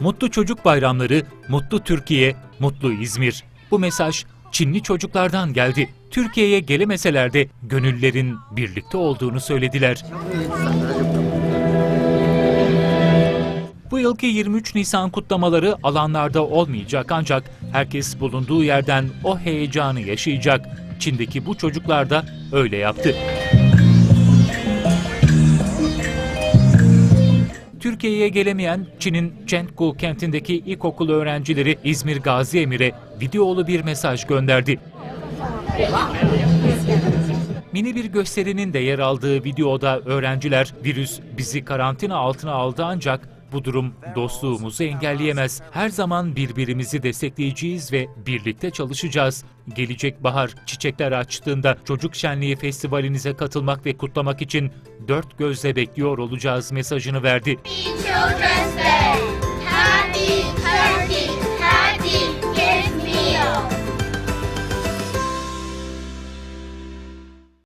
Mutlu çocuk bayramları, mutlu Türkiye, mutlu İzmir. Bu mesaj Çinli çocuklardan geldi. Türkiye'ye gelemeseler de gönüllerin birlikte olduğunu söylediler. Bu yılki 23 Nisan kutlamaları alanlarda olmayacak ancak herkes bulunduğu yerden o heyecanı yaşayacak. Çin'deki bu çocuklar da öyle yaptı. Türkiye'ye gelemeyen Çin'in Chengdu kentindeki ilkokul öğrencileri İzmir Gazi Emir'e videolu bir mesaj gönderdi. Mini bir gösterinin de yer aldığı videoda öğrenciler virüs bizi karantina altına aldı ancak bu durum dostluğumuzu engelleyemez. Her zaman birbirimizi destekleyeceğiz ve birlikte çalışacağız. Gelecek bahar çiçekler açtığında Çocuk Şenliği Festivalinize katılmak ve kutlamak için dört gözle bekliyor olacağız mesajını verdi. Children's Day.